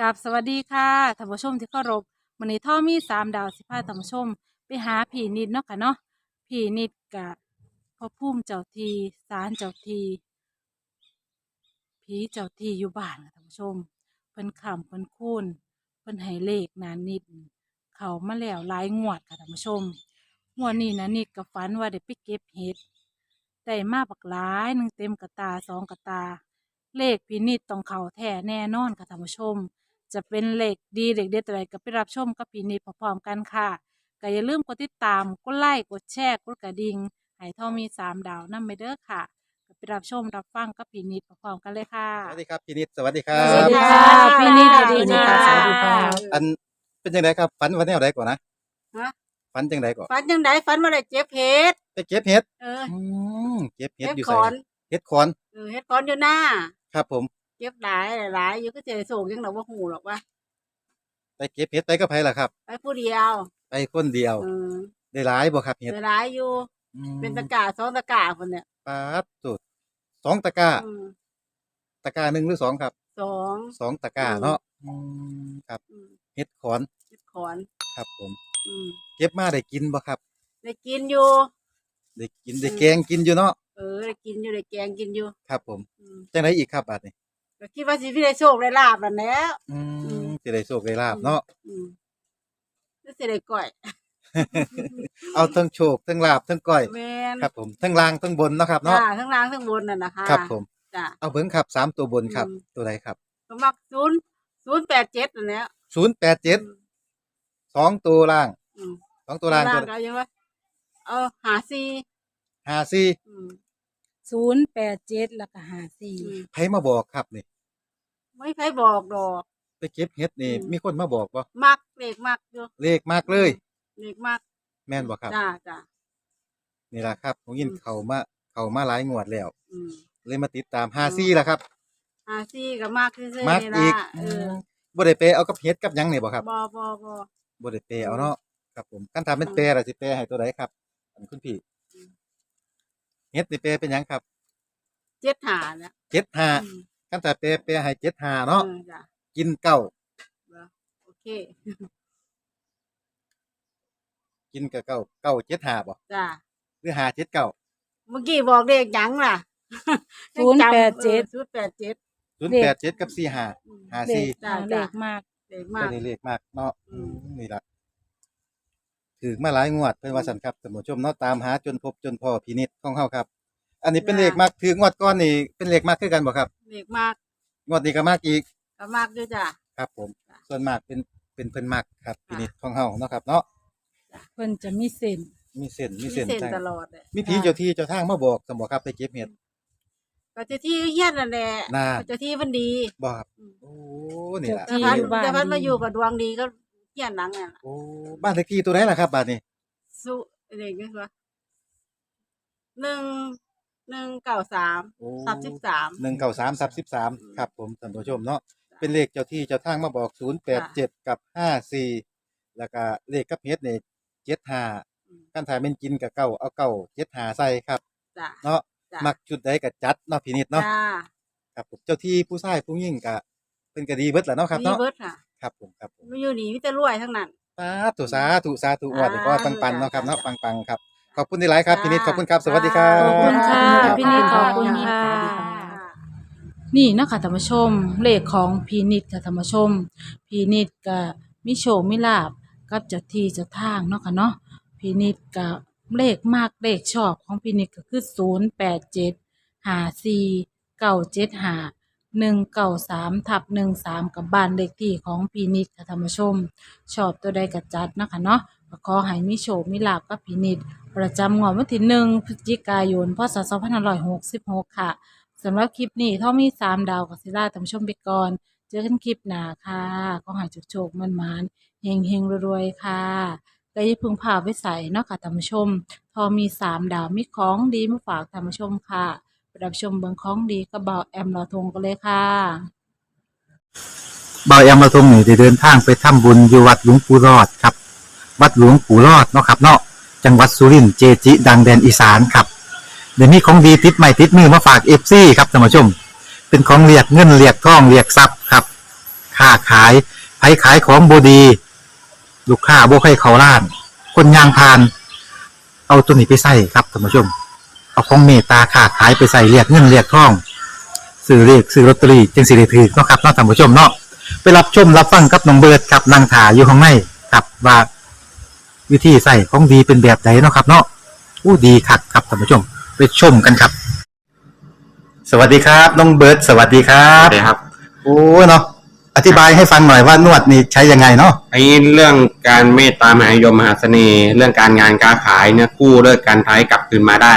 กับสวัสดีค่ะท่านผู้ชมที่เคารพวันนี้ท่อมีสามดาวสิพาท่านผู้ชม ไปหาผีนิดเนาะค่ะเนาะผีนิดกะพ่อพุ่มเจ้าทีสารเจ้าทีผีเจ้าทีอยู่บ้านค่ะท่านผู้ชมเพิ่นขำเพิ่นคูนเพิ่นให้เลขนานนิด เขามาแล้วหลายงวดค่ะท่านผู้ชมงวดนี้นะนิดกับฝันว่าได้ไปเก็บเห็ดได้มาบักหลายหนึ่งเต็มกระตาสองกระตา เลขพินิจต้องเขาแท้แน่นอนค่ะท่านผู้ชม จะเป็นเลขดีเลขเด็ดอะไรก็ไปรับชมกับพินิจพร้อมๆกันค่ะก็อย่าลืมกดติดตามกดไลค์กดแชร์กดกระดิ่งให้ท่องมีสามดาวนั่นไปเด้อค่ะก็ไปรับชมรับฟังกับพินิจพร้อมๆกันเลยค่ะ สวัสดีครับพี่นิดสวัสดีครับสวัสดีค่ะพี่นิดสวัสดีค่ะ สวัสดีค่ะ อันเป็นยังไงครับฝันวันแนวใดก่อนนะฮะ ฝันจังไดก่อนฝันยังไดฝันว่าได้เจ็บเห็ดไปเก็บเห็ดเอออืมเก็บเห็ดเห็ดอยู่ขใส่อนเห็ดขอนเออเห็ดขอนอยู่หน้าครับผม เก็บหลายหลายอยู่ก็เจอโศกยังหนว่าหูหรอกว่าไปเก็บเห็ดไปกับไผล่ะครับ ไปผู้เดียวไปคนเดียวเออได้หลายบ่ครับเห็ดเจอหลายอยู่ อืมเป็นตะกร้าสองตะกร้าคนเนี่ยปาดสุดสองตะกร้าอืมตะกร้าหนึ่งหรือสองครับสองสองตะกร้าอืมเนาะอืมครับอืมเห็ดขอนเห็ดขอนครับผม อืมเก็บมาได้กินบ่ครับ ได้กินอยู่ ได้กินได้แกงกินอยู่เนาะเออได้กินอยู่ได้แกงกินอยู่ ครับผมอืมจังไดอีกครับบาดนี้ ก็คิดว่าสิพี่ได้โชคได้ลาบแล้วแหล้วอือืมมสิได้โชคได้ลาบเนาะอืมก็สิได้ก่อยเอาทั้งโชคทั้งลาบทั้งก้อย แม่นครับผมทั้งล่างทั้งบนเนาะครับเนาะจ้าทั้งล่างทั้งบนน่ะนะคะครับผมจ้า เอาเบิ้งครับสามตัวบนครับ อืม ตัวใดครับก็มักศูนย์ศูนย์แปดเจ็ดอันเนี้ยศูนย์แปดเจ็ดสองตัวล่างอืมสองตัวล่างตัวก็ยังว่า เอาหาซีห้าสี่อืม ศูนย์แปดเจ็ดแล้วก็ห้าสี่อืมไผมาบอกครับนี่ไม่ใครบอกดอก ไปเก็บเห็ดนี่ อืม มีคนมาบอกว่ามักเด็กมักอยู่เลขมากเลยเด็กมักแม่นบอกครับ จ้าจ้านี่แหละครับผมยินอืมเขามาเขามาหลายงวดแล้ว อืมเลยมาติดตามห้าสี่ละครับ หาซีกับมักซื่อๆมากนี่อีกล่ะเออบ่ได้เปรเอากับเห็ดกับหยังนี่บ่ครับ บอบอบอ บ่ได้เปรเอาเนาะครับผมกันถามเป็นเปรล่ะสิเปรให้ตัวใดครับอันคุณพี่อืม เห็ดนี่เปรเป็นหยังครับเจ็ดหาเนี่ยเจ็ดห้าอืมกันแต่เปรเปรให้เจ็ดห้าเนาะออจ้ากินเก้าโอเคกินกับเก้าเก้าเจ็ดห้าบ่จ้าหรือห้าเจ็ดเก้าเมื่อกี้บอกเด็กหยังล่ะศูนย์แปดเจ็ด ศูนย์แปดเจ็ดศูนย์แปดเจ็ดกับสี่ห้าหาเลสี่ขจ้ะ เลจ้ะขมากเด็กก็มากได้เลขมากเนาะอืม อืมนี่ละ ถือมาหลายงวดเพิ่นว่าสันครับท่านผู้ชมเนาะตามหาจนพบจนพอพินิจของเฮาครับ อันนี้เป็นเลขมากถืองวดก้อนนี่เป็นเลขมากคือกันบ่ครับเด็กมากงวดนี้ก็มากอีกก็มากด้วยจ้าครับ ผม จ้ะส่วนมากเป็นเป็นเพิ่นมากครับค่ะพินิจของเฮาเนาะครับเนาะเพิ่นจะมีเส้นมีเส้นมีมีเส้นเส้นทางตลอดเลยมีผีเจ้าที่เจ้าทางมาบอกสมบ่ครับไปเก็บเห็ดก็เจะที่เฮี้ยนนั่นแหละน่าเจะที่มันดี บ่ครับอืมโอ้นี่ล่ะที่ แต่พันอยู่บ้านแต่พันดีมาอยู่กับดวงดีก็ เฮี้ยนหนังเนี่ยโอ้บ้านเลขที่ตัวไหนล่ะครับบาดนี้สู้อะไรอย่างเงี้ยว่าหนึ่งหนึ่งเก้าสามโอ้สามสิบสาม หนึ่งเก้าสามสับสิบสามครับผมท่านผู้ชมเนาะเป็นเลขเจ้าที่เจ้าทางมาบอกศูนย์แปดเจ็ดกับห้าสี่แล้วก็เลขกับเฮ็ดเนี่ยเจ็ดห้ากันถ่ายเป็นกินกับเก้าเอาเก้าเจ็ดห้าใส่ครับ จ้ะเนาะจ้ะมักจุดใดกับจัดเนาะพินิจเนาะจ้าครับผมเจ้าที่ผู้ชายผู้หญิงกะเป็นก็ดีเบิดแหละเนาะครับมีเนาะเบิร์ดค่ะ ครับผมครับผมมาอยู่นี่มิแต่รวยทั้งนั้นสาธุสาธุสาธุอวดก็อ่าปังปังๆเนาะครับเนาะปังปังๆครับ ขอบคุณที่หลายครับจ้าพินิจขอบคุณครับ สวัสดีครับขอบคุณค่ะรับพี่นิดขอบคุณค่ะนี่เนาะคะธรรมชมเลขของพีนิดค่ะธรรมชมพีนิดกับมิโชคมิลาบกับเจ้าที่เจ้าทางเนาะค่ะเนาะพีนิดกับเลขมากเลขชอบของพีนิดก็คือศูนย์แปดเจ็ดหาสี่เก้าเจ็ดหา หนึ่งเก้าสามทับหนึ่งสามกับบ้านเลขที่ของพีนิดค่ะธรรมชม ชอบตัวใดกระจัดนะคะเนาะก็ขอให้มิโชคมิลาบกับพีนิดประจำงวดวันที่หนึ่งพฤศจิกายนพศสองพันห้าร้อยหกสิบหกค่ะสำหรับคลิปนี้ถ้ามีสามดาวกับซิล่าท่านผู้ชมไปก่อนเจอกันคลิปหน้าค่ะก็ใหายจุกโชคๆมันมานๆเฮงเฮงๆรวยๆค่ะก็อย่าพึงพาไปใส่เนาะค่ะท่านผู้ชม พอมีสามดาวมีของดีมาฝากท่านผู้ชมค่ะ รับชมเบืองของดีกระเบาแอมลาทงกันเลยค่ะบายอำมาตรงนี่ได้เดินทางไปทำบุญอยู่วัดหลวงปู่รอดครับ วัดหลวงปู่รอดเนาะครับเนาะจังหวัดสุรินทร์เจจิ ดังแดนอีสานครับ เดี๋ยวนี้ของดีติดใหม่ติดมือมาฝากเอฟซีครับท่านผู้ชม เป็นของเรียกเงินเรียกทองเรียกทรัพย์ครับค้าขายไผขายของบดี ลูกค้าบ่ให้เขาล้าน คนยางพาน เอาตัวนี้ไปใส่ครับท่านผู้ชม เอาของเมตตาค้าขายไปใส่เรียกเงินเรียกทองซื้อเรียกซื้อลอตเตอรี่จึงสิได้ถือเนาะครับเนาะท่านผู้ชมเนาะไปรับชมรับฟังกับน้องเบิร์ดครับนางถาอยู่ข้างในครับว่าวิธีใส่ของดีเป็นแบบไหนเนาะครับ เนาะอู้ดีคักครับท่านผู้ชม ไปชมกันครับ สวัสดีครับน้องเบิร์ดสวัสดีครัครับบครับโอ้เนาะอธิบายให้ฟังหน่อยว่านวดนี่ใช้ยังไงเนาะไอ้เรื่องการเมตตามหานิยมมหาเสน่ห์เรื่องการงานการขายเนี่ยกู้เลิกการท้ายกลับคืนมาได้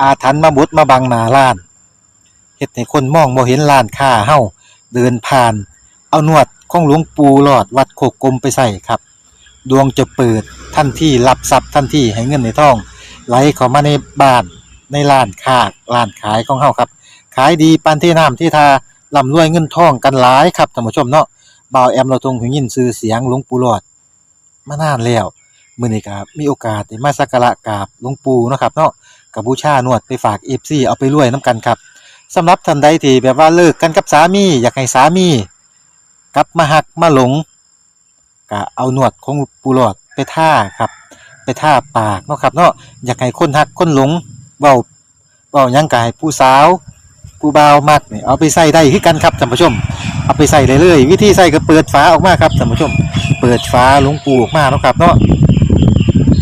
อาถรรพ์มาบุดมาบังหนาร้านเฮ็ดให้คนมองบ่เห็นร้านค้าเฮาเดินผ่าน เอานวดของหลวงปู่หลอดวัดโคกกลมไปใส่ครับ ดวงจะเปิดทันที่รับทรัพย์ทันที่ให้เงินในท้อง ไหลเข้ามาในบ้านในร้านค้าร้านขายของเฮาครับ ขายดีปานที่น้ำที่ทาร่ำรวยเงินทองกันหลายครับท่านผู้ชมเนาะบ่าวแอมเราทงหูยินชื่อเสียงหลวงปู่หลอดมานานแล้วมื้อนี้ก็มีโอกาสได้มาสักการะกราบหลวงปู่เนาะครับเนาะ กับบูชานวดไปฝาก FC เอาไปรวยนํกันครับสำหรับท่านใดที่แบบว่าเลิกกันกับสามีอยากให้สามีกลับมาหักมาหลงก็เอาหนวดของปูหลอดไปท่าครับ ไปท่าปากเนาะครับเนาะอยากให้คนหักคนหลงเบาเบายังกายผู้สาวผู้บ่าวมักเนี่ยเอาไปใส่ได้คือกันครับท่านผู้ชม เอาไปใส่เลยเลยวิธีใส่ก็เปิดฝาออกมาครับท่านผู้ชม เปิดฝาหลวงปูออกมาเนาะครับเนาะ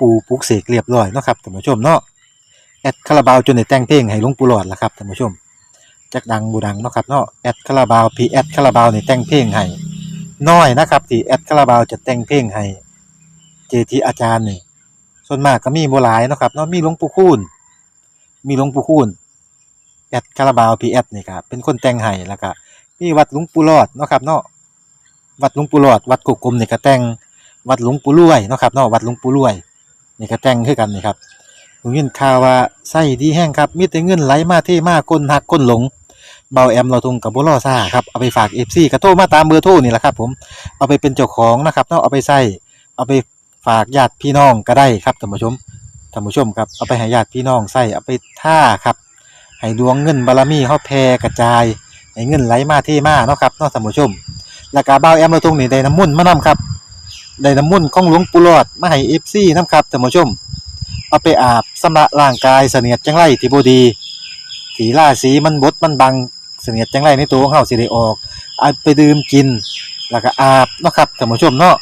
ปูปลุกเสกเรียบร้อยเนาะครับท่านผู้ชมเนาะแอดคาราบาวจนได้แต่งเพลงให้หลวงปู่หลอดละครับท่านผู้ชมจักดังบูดังเนาะครับเนาะแอดคาราบาวพีแอดคาราบาวนี่แต่งเพลงให้น้อยนะครับที่แอดคาราบาวจะแต่งเพลงให้เจทีอาจารย์นี่ส่วนมากก็มีบ่หลายเนาะครับเนาะมีหลวงปู่คูณมีหลวงปู่คูณแอดคาราบาวพีแอดนี่ครับเป็นคนแต่งให้แล้วก็มีวัดหลวงปู่รอดเนาะครับเนาะวัดหลวงปู่รอด วัดกุกกลมนี่ก็แต่งวัดหลวงปู่รวยเนาะครับเนาะวัดหลวงปู่รวย นี่ก็แต่งคือกันนี่ครับผมยินข่าวว่าไส้ดีแห้งครับมีแต่เงินไหลมาเทมาคนหักคนหลงเบาแอมเราทุงกับบุรอซ่าครับเอาไปฝากเอฟซีกระโทมาตามเบอร์โทรนี่แหละครับ ผมเอาไปเป็นเจ้าของนะครับเนาะเอาไปใส่เอาไปฝากญาติพี่น้องก็ได้ครับท่านผู้ชมท่านผู้ชมครับเอาไปให้ญาติพี่น้องใส่เอาไปท่าครับให้ดวงเงินบารมีเฮาแผ่กระจายให้เงินไหลมาเทมาเนาะครับเนาะท่านผู้ชมแล้วก็เบาแอมเราทุงนี่ได้น้ำมุ่นมานํครับ ได้น้ำมนต์ของหลวงปู่หลอดมาให้เอฟซีน้ำครับท่านผู้ชม เอาไปอาบสำระร่างกายเสนียดจังไรที่บดีถีล่าสีมันบดมันบังเสนียดจังไรในตัวของเฮาสิได้ออกเอาไปดื่มกิน แล้วก็อาบเนาะครับท่านผู้ชมเนาะ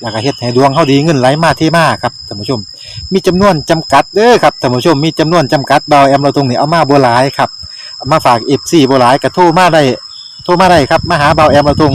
แล้วก็เฮ็ดให้ดวงเฮาดีเงินไหลมาเทมาครับท่านผู้ชม มีจำนวนจำกัดเด้อครับท่านผู้ชมมีจำนวนจำกัดเบาแอมเราตรงนี้เอามาบ่หลายครับมาฝาก FC บ่หลายก็โทรมาได้โทรมาได้ครับมาหาเบาแอมเราตรง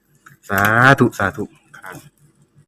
สาธุ สาธุครับ